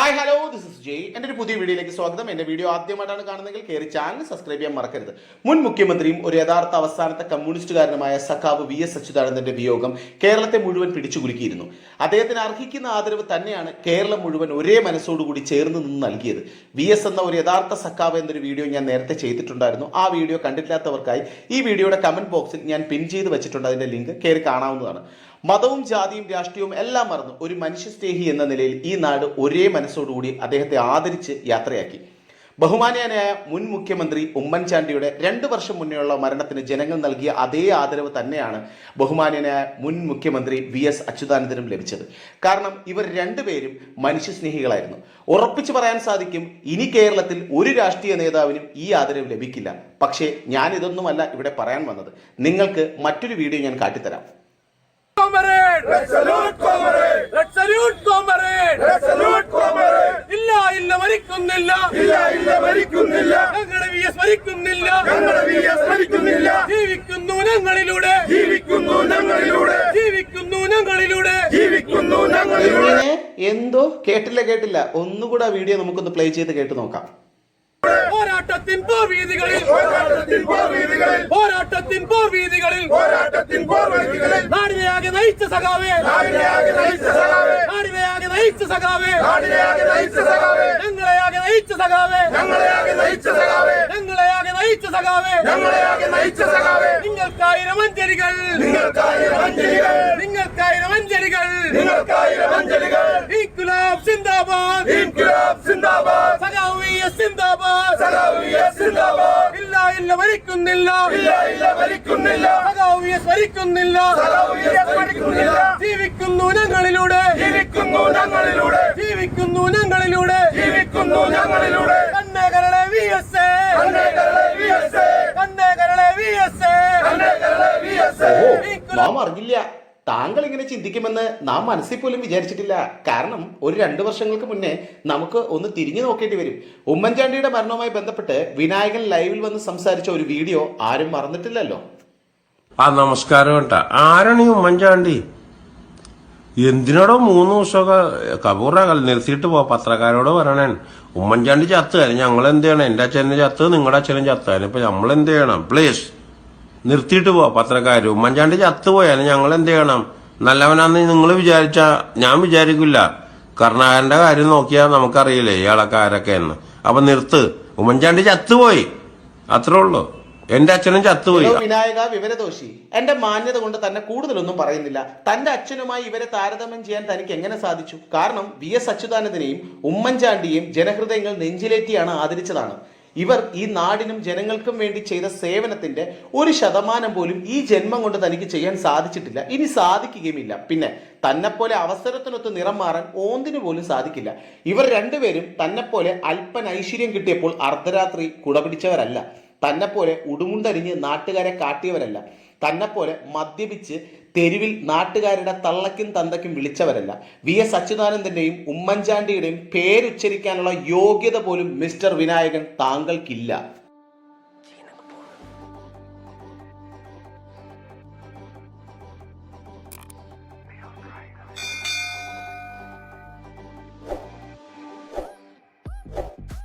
സ്വാഗതം. എന്റെ വീഡിയോ ആദ്യമായിട്ടാണ് കാണുന്നതെങ്കിൽ കയറി ചാനൽ സബ്സ്ക്രൈബ് ചെയ്യാൻ മറക്കരുത്. മുൻ മുഖ്യമന്ത്രിയും ഒരു യഥാർത്ഥ അവസാനത്തെ കമ്മ്യൂണിസ്റ്റുകാരനുമായ സഖാവ് വി എസ് അച്യുതാനന്ദന്റെ വിയോഗം കേരളത്തെ മുഴുവൻ പിടിച്ചുകുലുക്കിയിരുന്നു. അദ്ദേഹത്തിന് അർഹിക്കുന്ന ആദരവ് തന്നെയാണ് കേരളം മുഴുവൻ ഒരേ മനസ്സോടുകൂടി ചേർന്ന് നിന്ന് നൽകിയത്. വി എസ് എന്ന ഒരു യഥാർത്ഥ സഖാവ് എന്നൊരു വീഡിയോ ഞാൻ നേരത്തെ ചെയ്തിട്ടുണ്ടായിരുന്നു. ആ വീഡിയോ കണ്ടിട്ടില്ലാത്തവർക്കായി ഈ വീഡിയോയുടെ കമന്റ് ബോക്സിൽ ഞാൻ പിൻ ചെയ്ത് വെച്ചിട്ടുണ്ട്. അതിന്റെ ലിങ്ക് കയറി കാണാവുന്നതാണ്. മതവും ജാതിയും രാഷ്ട്രീയവും എല്ലാം മറന്ന് ഒരു മനുഷ്യസ്നേഹി എന്ന നിലയിൽ ഈ നാട് ഒരേ മനസ്സോടുകൂടി അദ്ദേഹത്തെ ആദരിച്ച് യാത്രയാക്കി. ബഹുമാനീയനായ മുൻ മുഖ്യമന്ത്രി ഉമ്മൻചാണ്ടിയുടെ രണ്ട് വർഷം മുന്നേയുള്ള മരണത്തിന് ജനങ്ങൾ നൽകിയ അതേ ആദരവ് തന്നെയാണ് ബഹുമാനീയനായ മുൻ മുഖ്യമന്ത്രി വി എസ് അച്യുതാനന്ദനും ലഭിച്ചത്. കാരണം ഇവർ രണ്ടുപേരും മനുഷ്യസ്നേഹികളായിരുന്നു. ഉറപ്പിച്ചു പറയാൻ സാധിക്കും ഇനി കേരളത്തിൽ ഒരു രാഷ്ട്രീയ നേതാവിനും ഈ ആദരവ് ലഭിക്കില്ല. പക്ഷേ ഞാനിതൊന്നുമല്ല ഇവിടെ പറയാൻ വന്നത്. നിങ്ങൾക്ക് മറ്റൊരു വീഡിയോ ഞാൻ കാട്ടിത്തരാം. Comrade! Let's salute, comrade! Let's salute, comrade! Let's salute, comrade! ഇല്ല ഇല്ല മരിക്കുന്നില്ല. ഇല്ല ഇല്ല മരിക്കുന്നില്ല. ഞങ്ങളുടെ വി എസ് മരിക്കുന്നില്ല. ഞങ്ങളുടെ വി എസ് മരിക്കുന്നില്ല. ജീവിക്കുന്നു ഞങ്ങളിലൂടെ. ജീവിക്കുന്നു ഞങ്ങളിലൂടെ. ജീവിക്കുന്നു ഞങ്ങളിലൂടെ. ജീവിക്കുന്നു ഞങ്ങളിലൂടെ. എന്തോ കേട്ടില്ല കേട്ടില്ല. ഒന്നുകൂടെ വീഡിയോ നമുക്കൊന്ന് പ്ലേ ചെയ്ത് കേട്ട് നോക്കാം. പോരാട്ടത്തിൻ പോർവീതികളിൽ. പോരാട്ടത്തിൻ പോർവീതികളിൽ. പോരാട്ടത്തിൻ പോർവീതികളിൽ. നാടിനെയാകെ നയിച്ച സഖാവേ. നാടിനെയാകെ നയിച്ച സഖാവേ. നാടിനെയാകെ നയിച്ച സഖാവേ. നാടിനെയാകെ നയിച്ച സഖാവേ. ഞങ്ങളെയാകെ നയിച്ച സഖാവേ. ഞങ്ങളെയാകെ നയിച്ച സഖാവേ. ഞങ്ങളെയാകെ നയിച്ച സഖാവേ. ഞങ്ങളെയാകെ നയിച്ച സഖാവേ. നിങ്ങൾക്കായിരം അഞ്ചരികൾ നിങ്ങൾക്കായിരം അഞ്ചരികൾ നിങ്ങൾക്കായിരം അഞ്ചലികൾ നിങ്ങൾക്കായിരം അഞ്ജലികൾ ഇൻകുലാബ് സിന്ദാബാദ് ഇൻക്ലാബ് സിന്ദാബാദ് സഖാവ് വി എസ് സിന്ദാബാദ് സഖാവ് വി എസ് സിന്ദാബാദ് ഇല്ല ഇല്ല മരിക്കുന്നില്ല ഇല്ല ഇല്ല സഖാവ് വി ജീവിക്കുന്നു ഞങ്ങളിലൂടെ ജീവിക്കുന്നു ഞങ്ങളിലൂടെ ജീവിക്കുന്നു ഞങ്ങളിലൂടെ ജീവിക്കുന്നു ഞങ്ങളിലൂടെ കണ്ണേകരളെ വി എസ് കണ്ണേകരളെ വി എസ് കണ്ണേകരളെ വി എസ് കണ്ണേകരളെ വി എസ് ഓ നാം അറിഞ്ഞില്ല. താങ്കൾ ഇങ്ങനെ ചിന്തിക്കുമെന്ന് നാം മനസ്സിൽ പോലും വിചാരിച്ചിട്ടില്ല. കാരണം ഒരു രണ്ട് വർഷങ്ങൾക്ക് മുന്നേ നമുക്ക് ഒന്ന് തിരിഞ്ഞു നോക്കേണ്ടി വരും. ഉമ്മൻചാണ്ടിയുടെ മരണവുമായി ബന്ധപ്പെട്ട് വിനായകൻ ലൈവിൽ വന്ന് സംസാരിച്ച ഒരു വീഡിയോ ആരും മറന്നിട്ടില്ലല്ലോ. ആ നമസ്കാരം കേട്ടാ. ആരാണ് ഈ ഉമ്മൻചാണ്ടി? എന്തിനാടോ മൂന്ന് ദിവസമൊക്കെ കപൂറ നിർത്തിയിട്ട് പോ പത്രക്കാരോട് പറയണേ ഉമ്മൻചാണ്ടി ചത്ത് ഞങ്ങൾ എന്ത് ചെയ്യണം? എന്റെ അച്ഛനെ ചത്ത് നിങ്ങളുടെ അച്ഛനും ചത്ത് ഇപ്പൊ നമ്മൾ എന്ത് ചെയ്യണം? പ്ലീസ് നിർത്തിയിട്ട് പോവാ പത്രക്കാരും. ഉമ്മൻചാണ്ടി ചത്ത് പോയാലും ഞങ്ങൾ എന്ത് ചെയ്യണം? നല്ലവനാന്ന് നിങ്ങൾ വിചാരിച്ച ഞാൻ വിചാരിക്കില്ല. കർണാകരന്റെ കാര്യം നോക്കിയാൽ നമുക്കറിയില്ലേ ഇയാളൊക്കെ ആരൊക്കെ എന്ന് അപ്പൊ നിർത്ത്. ഉമ്മൻചാണ്ടി ചത്തുപോയി. അത്രേ ഉള്ളൂ. എന്റെ അച്ഛനും ചത്തുപോയി. വിനായക വിവരദോഷി. എന്റെ മാന്യത കൊണ്ട് തന്നെ കൂടുതലൊന്നും പറയുന്നില്ല. തന്റെ അച്ഛനുമായി ഇവരെ താരതമ്യം ചെയ്യാൻ തനിക്ക് എങ്ങനെ സാധിച്ചു? കാരണം വി എസ് അച്യുതാനന്ദനെയും ഉമ്മൻചാണ്ടിയെയും ജനഹൃദയങ്ങൾ നെഞ്ചിലേറ്റിയാണ് ആദരിച്ചതാണ്. ഇവർ ഈ നാടിനും ജനങ്ങൾക്കും വേണ്ടി ചെയ്ത സേവനത്തിന്റെ ഒരു ശതമാനം പോലും ഈ ജന്മം കൊണ്ട് തനിക്ക് ചെയ്യാൻ സാധിച്ചിട്ടില്ല. ഇനി സാധിക്കുകയുമില്ല. പിന്നെ തന്നെപ്പോലെ അവസരത്തിനൊത്ത് നിറം മാറാൻ ഓന്തിന് പോലും സാധിക്കില്ല. ഇവർ രണ്ടുപേരും തന്നെപ്പോലെ അല്പൻ ഐശ്വര്യം കിട്ടിയപ്പോൾ അർദ്ധരാത്രി കുടപിടിച്ചവരല്ല. തന്നെപ്പോലെ ഉടുമുണ്ടരിഞ്ഞ് നാട്ടുകാരെ കാട്ടിയവരല്ല. തന്നെപ്പോലെ മദ്യപിച്ച് തെരുവിൽ നാട്ടുകാരുടെ തള്ളക്കും തന്തക്കും വിളിച്ചവരല്ല. വി എസ് അച്യുതാനന്ദന്റെയും ഉമ്മൻചാണ്ടിയുടെയും പേരുച്ചരിക്കാനുള്ള യോഗ്യത പോലും മിസ്റ്റർ വിനായകൻ താങ്കൾക്കില്ല.